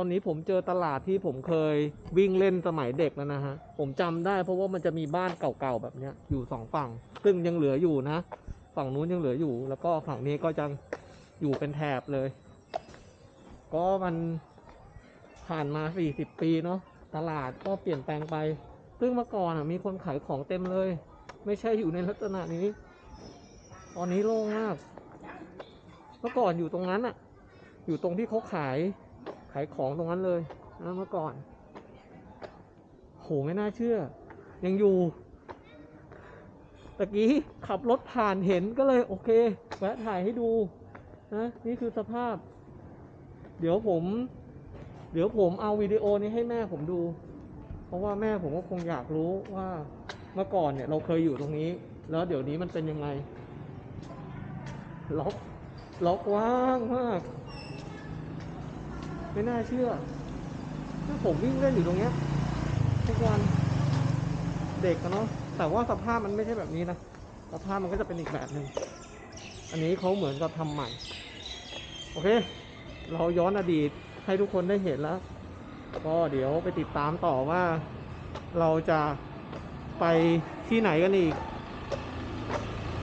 ตอนนี้ผมเจอตลาดที่ผมเคยวิ่งเล่นสมัยเด็กแล้วนะฮะ ผมจำได้เพราะว่ามันจะมีบ้านเก่าๆแบบเนี้ยอยู่สองฝั่ง ซึ่งยังเหลืออยู่นะ ฝั่งนู้นยังเหลืออยู่ แล้วก็ฝั่งนี้ก็จะอยู่เป็นแถบเลย ก็มันผ่านมา40ปีเนาะ ตลาดก็เปลี่ยนแปลงไป ซึ่งเมื่อก่อนมีคนขายของเต็มเลย ไม่ใช่อยู่ในลักษณะนี้ ตอนนี้โล่งมาก เมื่อก่อนอยู่ตรงนั้นอะอยู่ตรงที่เขาขาย ขายของตรงนั้นเลยนะเมื่อก่อน โหไม่น่าเชื่อ ยังอยู่ตะกี้ขับรถผ่านเห็นก็เลยโอเคแวะถ่ายให้ดูนะนี่คือสภาพ เดี๋ยวผม เดี๋ยวผมเอาวิดีโอนี้ให้แม่ผมดู เพราะว่าแม่ผมก็คงอยากรู้ว่าเมื่อก่อนเนี่ย เราเคยอยู่ตรงนี้ แล้วเดี๋ยวนี้มันเป็นยังไงล็อกล็อกว่างมาก ไม่น่าเชื่อถ้าผมวิ่งเล่นอยู่ตรงเนี้ยทุกวันเด็กอะเนาะแต่ว่าสภาพมันไม่ใช่แบบนี้นะสภาพมันก็จะเป็นอีกแบบหนึ่งอันนี้เขาเหมือนกับทำใหม่ โอเค เราย้อนอดีตให้ทุกคนได้เห็นแล้ว ก็เดี๋ยวไปติดตามต่อว่า เราจะไปที่ไหนกันอีก